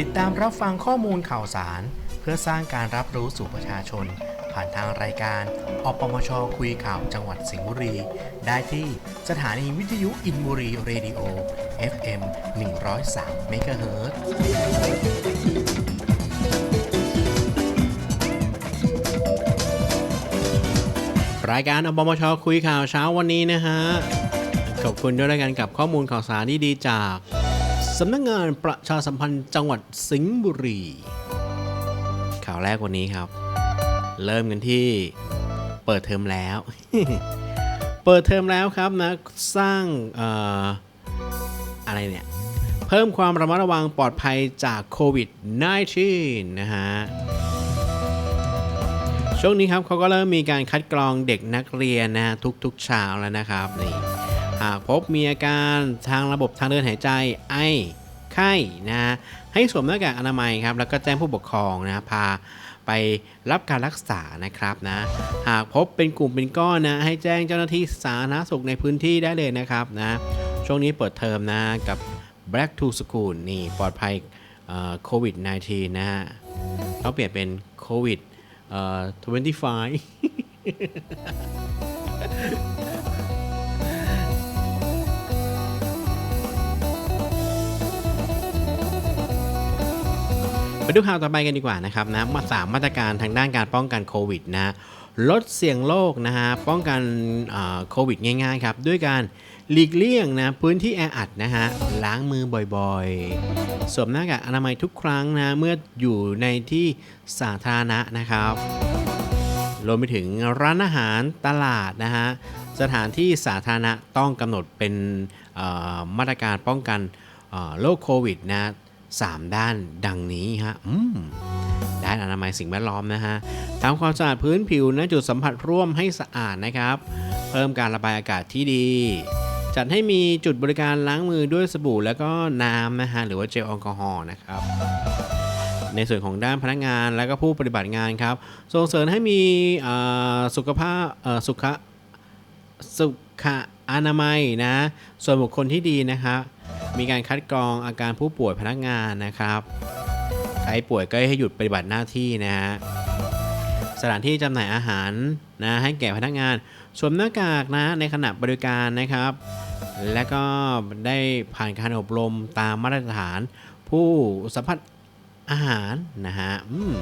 ติดตามรับฟังข้อมูลข่าวสาร เพื่อสร้างการรับรู้สู่ประชาชน ผ่านทางรายการอปมชคุยข่าวจังหวัดสิงห์บุรี ได้ที่สถานีวิทยุอินบุรีเรดิโอ FM 103เมกะเฮิรตรายการอบมชคุยข่าวเช้าวันนี้นะฮะ ขอบคุณด้วยแล้วกันกับข้อมูลข่าวสารที่ดีจาก สำนักงงานประชาสัมพันธ์จังหวัดสิงห์บุรี ข่าวแรกวันนี้ครับ เริ่มกันที่เปิดเทอมแล้ว เปิดเทอมแล้วครับนะ สร้างอออะไรเนี่ย เพิ่มความระมัดระวังปลอดภัยจากโควิด -19 นะฮะช่วงนี้ครับเขาก็เริ่มมีการคัดกรองเด็กนักเรียนนะฮะทุกๆเช้าแล้วนะครับนี่ หากพบมีอาการทางระบบทางเดินหายใจไอไข้นะ ให้สวมหน้ากากอนามัยครับ แล้วก็แจ้งผู้ปกครองนะพาไปรับการรักษานะครับนะ หากพบเป็นกลุ่มเป็นก้อนนะ ให้แจ้งเจ้าหน้าที่สาธารณสุขในพื้นที่ได้เลยนะครับนะ ช่วงนี้เปิดเทอมนะกับ Black to School นี่ปลอดภัยโควิด -19 นะฮะต้องเปลี่ยนเป็นโควิด25 ไปดูข่าวต่อไปกันดีกว่านะครับนะมาสามมาตรการทางด้านการป้องกันโควิดนะลดเสี่ยงโรคนะฮะป้องกันโควิดง่ายๆครับ ด้วยการหลีกเลี่ยงนะพื้นที่แออัดนะฮะล้างมือบ่อยๆสวมหน้ากากอนามัยทุกครั้งนะเมื่ออยู่ในที่สาธารณะนะครับรวมไปถึงร้านอาหารตลาดนะฮะสถานที่สาธารณะต้องกำหนดเป็นมาตรการป้องกันโรคโควิดนะ สามด้านดังนี้ฮะอืมด้านอนามัยสิ่งแวดล้อมนะฮะทำความสะอาดพื้นผิวณจุดสัมผัสร่วมให้สะอาดนะครับ เพิ่มการระบายอากาศที่ดี จัดให้มีจุดบริการล้างมือด้วยสบู่แล้วก็น้ำนะฮะหรือว่าเจลแอลกอฮอล์นะครับในส่วนของด้านพนักงานและก็ผู้ปฏิบัติงานครับ ส่งเสริมให้มีสุขภาพสุขะสุข อนามัยนะ ส่วนบุคคลที่ดีนะครับมีการคัดกรองอาการผู้ป่วยพนักงานนะครับ ใครป่วยก็ให้หยุดปฏิบัติหน้าที่นะฮะ สถานที่จำหน่ายอาหารนะให้แก่พนักงานสวมหน้ากากนะในขณะบริการนะครับ และก็ได้ผ่านการอบรมตามมาตรฐาน ผู้สัมผัสอาหารนะฮะอืม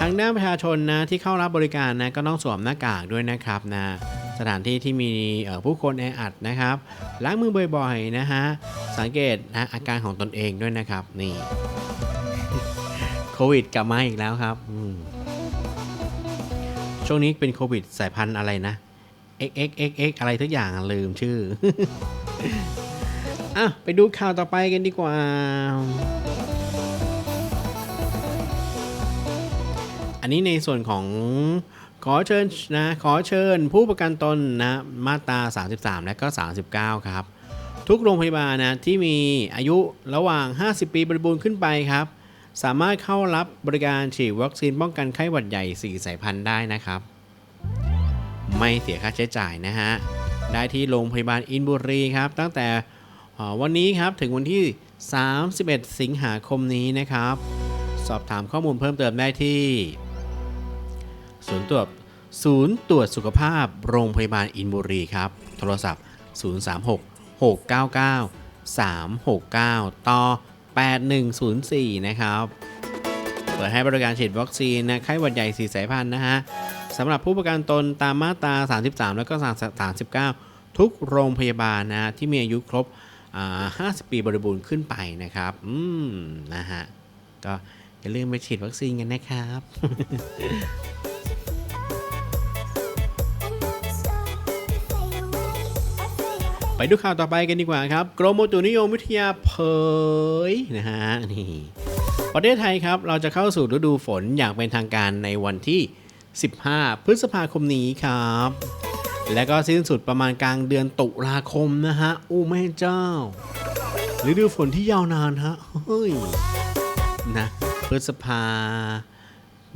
ทางด้านประชาชนนะที่เข้ารับบริการนะก็ต้องสวมหน้ากากด้วยนะครับนะ สถานที่ที่มีผู้คนแออัดนะครับ ล้างมือบ่อยๆนะฮะ สังเกตนะอาการของตนเองด้วยนะครับ นี่ โควิดกลับมาอีกแล้วครับ ช่วงนี้เป็นโควิดสายพันธุ์อะไรนะ XXXX อะไรทุกอย่างลืมชื่ออะไปดูข่าวต่อไปกันดีกว่า อันนี้ในส่วนของ ขอเชิญนะขอเชิญผู้ประกันตนนะมาตรา 33 และก็ 39 ครับ ทุกโรงพยาบาลนะที่มีอายุระหว่าง 50 ปีบริบูรณ์ขึ้นไปครับ สามารถเข้ารับบริการฉีดวัคซีนป้องกันไข้หวัดใหญ่ 4 สายพันธุ์ได้นะครับ ไม่เสียค่าใช้จ่ายนะฮะ ได้ที่โรงพยาบาลอินบุรีครับ ตั้งแต่วันนี้ครับถึงวันที่ 31 สิงหาคมนี้นะครับ สอบถามข้อมูลเพิ่มเติมได้ที่ ศูนย์ตรวจศูนย์ตรวจสุขภาพโรงพยาบาลอินบุรีครับ โทรศัพท์ 036 699 369 ต่อ 8104 นะครับ เปิดให้บริการฉีดวัคซีนนะไข้หวัดใหญ่4สายพันธุ์นะฮะสำหรับผู้ประกันตนตามมาตรา 33 แล้วก็ 39 ทุกโรงพยาบาลนะที่มีอายุครบอ่า50 ปีบริบูรณ์ขึ้นไปนะครับ อืม นะฮะ ก็อย่าลืมไปฉีดวัคซีนกันนะครับ ไปดูข่าวต่อไปกันดีกว่าครับ กรมอุตุนิยมวิทยาเผยนะฮะนี่ประเทศไทยครับ เราจะเข้าสู่ฤดูฝนอย่างเป็นทางการในวันที่ 15 พฤษภาคมนี้ครับ และก็สิ้นสุดประมาณกลางเดือนตุลาคมนะฮะโอ้แม่เจ้าฤดูฝนที่ยาวนานฮะเฮ้ยนะพฤษภา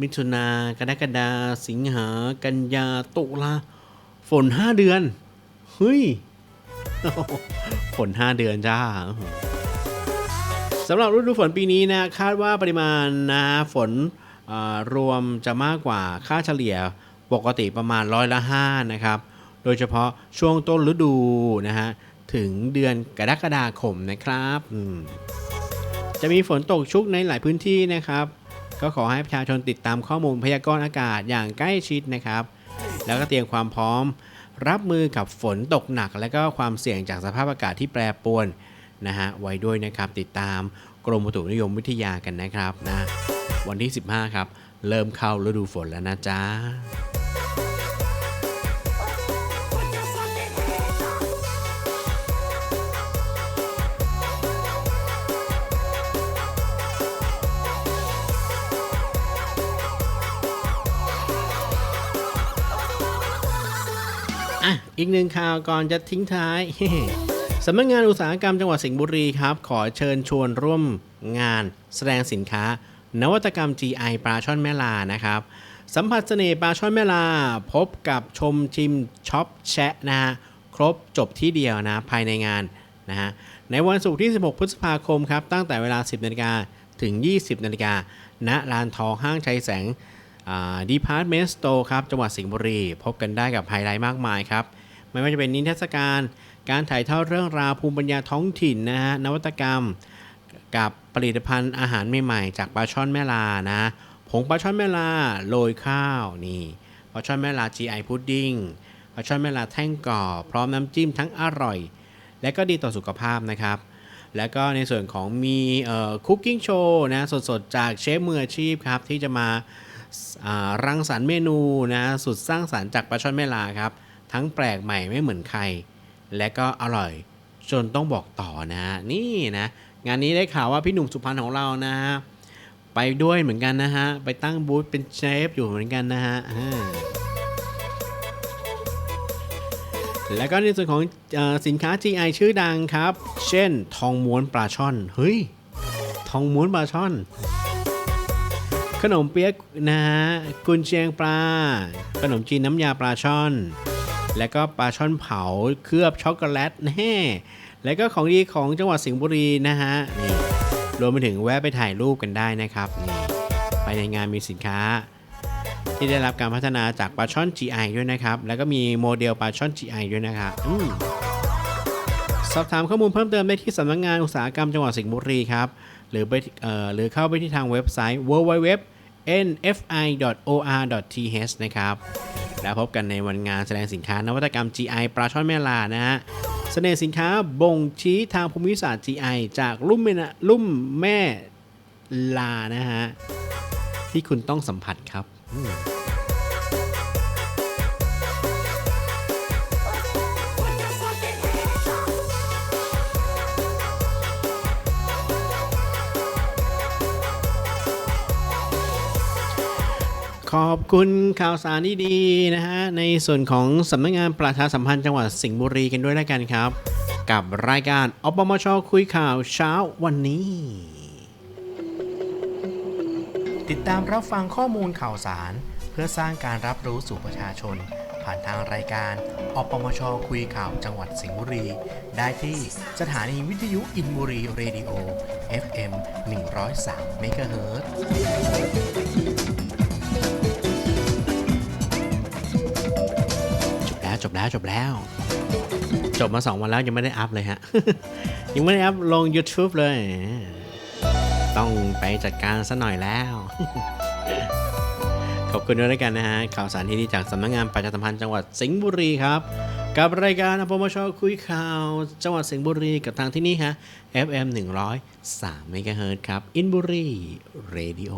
มิถุนากรกฎาสิงหา กันยาตุลาฝน 5 เดือน เฮ้ย ฝน5เดือนจ้าสำหรับฤดูฝนปีนี้นะคาดว่าปริมาณนะฝนรวมจะมากกว่าค่าเฉลี่ยปกติประมาณร้อยละ5นะครับ โดยเฉพาะช่วงต้นฤดูนะฮะถึงเดือนกรกฎาคมนะครับจะมีฝนตกชุกในหลายพื้นที่นะครับ ก็ขอให้ประชาชนติดตามข้อมูลพยากรณ์อากาศอย่างใกล้ชิดนะครับ แล้วก็เตรียมความพร้อม รับมือกับฝนตกหนัก และก็ความเสี่ยงจากสภาพอากาศที่แปรปรวนนะฮะไว้ด้วยนะครับติดตามกรมอุตุนิยมวิทยากันนะครับนะวันที่ 15 ครับ เริ่มเข้าฤดูฝนแล้วนะจ๊ะ อะอีกหนึ่งข่าวก่อนจะทิ้งท้ายสำนักงานอุตสาหกรรมจังหวัดสิงห์บุรีครับ ขอเชิญชวนร่วมงาน แสดงสินค้า นวัตกรรม GI ปลาช่อนแม่ลานะครับ สัมผัสเสน่ห์ปลาช่อนแม่ลา พบกับชมชิมช็อปแชะนะฮะครบจบที่เดียวนะภายในงานนะฮะในวันศุกร์ที่ 16 พฤษภาคมครับ ตั้งแต่เวลา 10นาฬิกาถึง 20นาฬิกาณลานทองห้างชัยแสง ดีพาร์ตเมนต์สโตร์ครับจังหวัดสิงห์บุรี พบกันได้กับไฮไลท์มากมายครับ ไม่ว่าจะเป็นนิทรรศการ การถ่ายทอดเรื่องราวภูมิปัญญาท้องถิ่นนะฮะนวัตกรรม กับผลิตภัณฑ์อาหารใหม่ๆ จากปลาช่อนแม่ลานะผงปลาช่อนแม่ลาโรยข้าวนี่ปลาช่อนแม่ลา GI พุดดิ้งปลาช่อนแม่ลาแท่งกรอบพร้อมน้ำจิ้มทั้งอร่อย และก็ดีต่อสุขภาพนะครับแล้วก็ในส่วนของมีคุกกิ้งโชว์นะสดๆ จากเชฟมืออาชีพครับ ที่จะมา รังสรรค์เมนูนะสุดสร้างสรรค์จากปลาช่อนแม่ลาครับ ทั้งแปลกใหม่ไม่เหมือนใคร และก็อร่อย จนต้องบอกต่อนะนี่นะงานนี้ได้ข่าวว่าพี่หนุ่มสุพรรณของเรานะไปด้วยเหมือนกันนะฮะ ไปตั้งบูธเป็นเชฟอยู่เหมือนกันนะฮะแล้วก็ในส่วนของอสินค้า GI ชื่อดังครับ เช่น ทองม้วนปลาช่อน เฮ้ย ทองม้วนปลาช่อน ขนมเปี๊ยกนะฮะกุนเชียงปลา ขนมจีนน้ำยาปลาช่อน และก็ปลาช่อนเผาเคลือบช็อกโกแลตแน่และก็ของดีของจังหวัดสิงห์บุรีนะฮะนี่รวมไปถึงแวะไปถ่ายรูปกันได้นะครับนี่ภายในงานมีสินค้า ที่ได้รับการพัฒนาจากปลาช่อน GI ด้วยนะครับ แล้วก็มีโมเดลปลาช่อน GI ด้วยนะครับอสอบถามข้อมูลเพิ่มเติมได้ที่สำนักงานอุตสาหกรรมจังหวัดสิงห์บุรีครับ หรือไปเอ่อหรือเข้าไปที่ทางเว็บไซต์ www nfi.or.th นะครับแล้วพบกันในวันงานแสดงสินค้านวัตกรรม GI ปลาช่อนแม่ลานะฮะเสน่ห์สินค้าบ่งชี้ทางภูมิศาสตร์ GI จากลุ่มแม่ลุ่มแม่ลานะฮะที่คุณต้องสัมผัสครับ ขอบคุณข่าวสารดีๆนะฮะ ในส่วนของสำนักงานประชาสัมพันธ์จังหวัดสิงห์บุรีกันด้วยแล้วกันครับ กับรายการอปมชคุยข่าวเช้าวันนี้ ติดตามรับฟังข้อมูลข่าวสาร เพื่อสร้างการรับรู้สู่ประชาชน ผ่านทางรายการอปมชคุยข่าวจังหวัดสิงห์บุรี ได้ที่สถานีวิทยุอินบุรีเรดิโอ FM 103เมก จบแล้วจบแล้ว จบมา 2 วันแล้วยังไม่ได้อัพเลยฮะ ยังไม่ได้อัพลง YouTube เลย ต้องไปจัดการซะหน่อยแล้ว ขอบคุณด้วยแล้วกันนะฮะ ข่าวสารที่ดีจากสำนักงานประชาสัมพันธ์จังหวัดสิงห์บุรีครับกับรายการอปมชคุยข่าว จังหวัดสิงห์บุรีกับทางที่นี่ฮะ FM 103 MHz ครับ อินบุรีเรดิโอ